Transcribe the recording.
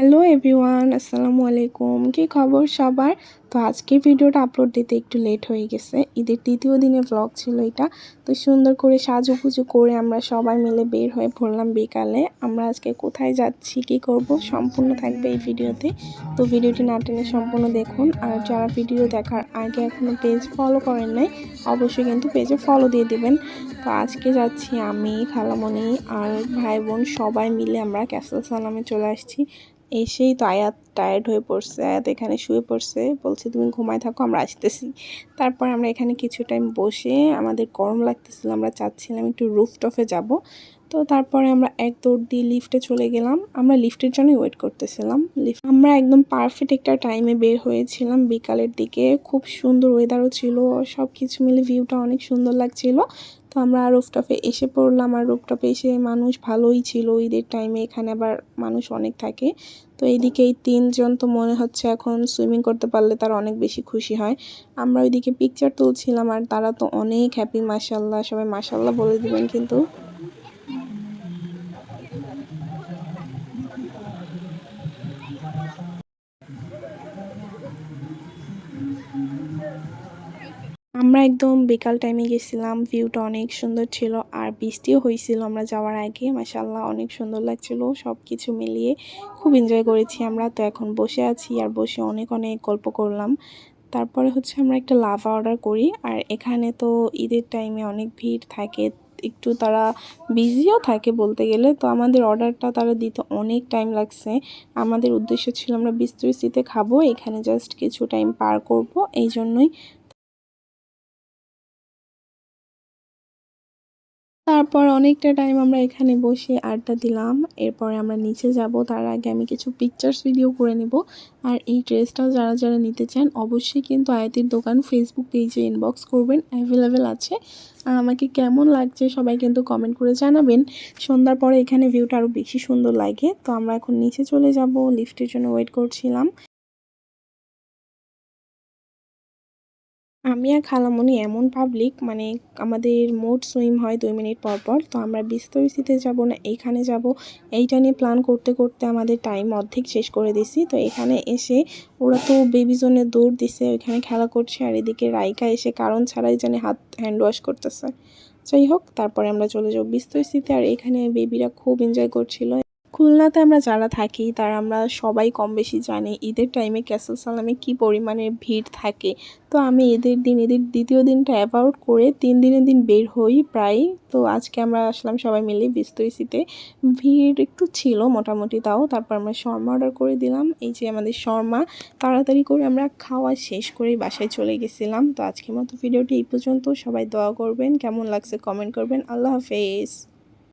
Hello everyone আসসালামু আলাইকুম। কি খবর সবার? তো আজকে ভিডিওটা আপলোড দিতে একটু লেট হয়ে গেছে। ঈদের তৃতীয় দিনে ব্লগ ছিল এটা। তো সুন্দর করে সাজুগুজু করে আমরা সবাই মিলে বের হয়ে পড়লাম বিকালে। আমরা আজকে কোথায় যাচ্ছি, কি করব, সম্পূর্ণ থাকবে এই ভিডিওতে। তো ভিডিওটি না টেনে সম্পূর্ণ দেখুন। আর যারা ভিডিও দেখার আগে এখনও পেজ ফলো করেন নাই, অবশ্যই কিন্তু পেজে ফলো দিয়ে দিবেন। তো আজকে যাচ্ছি আমি, খালামণি আর ভাই বোন সবাই মিলে আমরা ক্যাসেল সালামে চলে আসছি। এসেই তো আয়াত টায়ার্ড হয়ে পড়ছে, আয়াত এখানে শুয়ে পড়ছে, বলছে তুমি ঘুমায় থাকো, আমরা আসতেছি। তারপর আমরা এখানে কিছু টাইম বসে আমাদের গরম লাগতেছিল, আমরা চাচ্ছিলাম একটু রুফটপে যাব। তো তারপরে আমরা এক দৌড় দিয়ে লিফটে চলে গেলাম। আমরা লিফটের জন্যই ওয়েট করতেছিলাম। লিফট আমরা একদম পারফেক্ট একটা টাইমে বের হয়েছিলাম। বিকালের দিকে খুব সুন্দর ওয়েদারও ছিল সব কিছু মিলে ভিউটা অনেক সুন্দর লাগছিল। তো আমরা রুফটপে এসে পড়লাম আর রুফটপে এসে মানুষ ভালোই ছিল। ঈদের টাইমে এখানে আবার মানুষ অনেক থাকে। তো এইদিকে এই তিনজন তো মনে হচ্ছে এখন সুইমিং করতে পারলে তারা অনেক বেশি খুশি হয়। আমরা ওইদিকে পিকচার তুলছিলাম আর তারা তো অনেক হ্যাপি মাসাল্লাহ সবাই মাসাল্লাহ বলে দিবেন কিন্তু। আমরা একদম বিকাল টাইমে গেছিলাম ভিউটা অনেক সুন্দর ছিল আর বৃষ্টিও হয়েছিল আমরা যাওয়ার আগে মাসাল্লাহ অনেক সুন্দর লাগছিল সব কিছু মিলিয়ে। খুব এনজয় করেছি আমরা, তো এখন বসে আছি আর বসে অনেক অনেক গল্প করলাম। তারপরে হচ্ছে আমরা একটা লাভা অর্ডার করি আর এখানে তো ঈদের টাইমে অনেক ভিড় থাকে, একটু তারা বিজিও থাকে বলতে গেলে, তো আমাদের অর্ডারটা তারা দিতে অনেক টাইম লাগছে। আমাদের উদ্দেশ্য ছিল আমরা বিস্তৃতিতে খাব, এখানে জাস্ট কিছু টাইম পার করব, এই জন্যই তারপর অনেকটা টাইম আমরা এখানে বসে আড্ডা দিলাম। এরপরে আমরা নিচে যাব। তার আগে আমি কিছু পিকচার্স ভিডিও করে নেব। আর এই ড্রেসটা যারা যারা নিতে চান, অবশ্যই কিন্তু আয়াতির দোকান ফেসবুক পেজে ইনবক্স করবেন। অ্যাভেলেবেল আছে। আর আমাকে কেমন লাগছে সবাই কিন্তু কমেন্ট করে জানাবেন। সন্ধ্যার পরে এখানে ভিউটা আরও বেশি সুন্দর লাগে। তো আমরা এখন নিচে চলে যাব। লিফটের জন্য ওয়েট করছিলাম। আমি আর খালামণি এমন পাবলিক মানে আমাদের মোট সুইম হয় দুই মিনিট পর পর, তো আমরা বিস্তরিতে যাব না, এইখানে যাব। এইটা নিয়ে প্ল্যান করতে করতে আমাদের টাইম অর্ধেক শেষ করে দিছি। তো এখানে এসে ওরা তো বেবি জোনে দৌড় দিছে, ওইখানে খেলা করছে, আর এদিকে রাইকা এসে কারণ ছাড়াই জানে হাত হ্যান্ড ওয়াশ করতেছে। যাই হোক, তারপরে আমরা চলে যাব বিস্তরিতে আর এখানে বেবিরা খুব এনজয় করছিল। খুলনাতে আমরা যারা থাকি, তারা আমরা সবাই কম বেশি জানি ঈদের টাইমে ক্যাসেল সালামে কী পরিমাণে ভিড় থাকে। তো আমি ঈদের দিন, ঈদের দ্বিতীয় দিনটা অ্যাভয়েড করে তিন দিনের দিন বের হই প্রায় তো আজকে আমরা আসলাম সবাই মিলে বিস্তরিসিতে ভিড় একটু ছিল মোটামুটি তাও, তারপর আমরা শর্মা অর্ডার করে দিলাম। এই যে আমাদের শর্মা তাড়াতাড়ি করে আমরা খাওয়া শেষ করেই বাসায় চলে গেছিলাম। তো আজকের মতো ভিডিওটি এই পর্যন্ত। সবাই দোয়া করবেন, কেমন লাগছে কমেন্ট করবেন। আল্লাহ হাফেজ।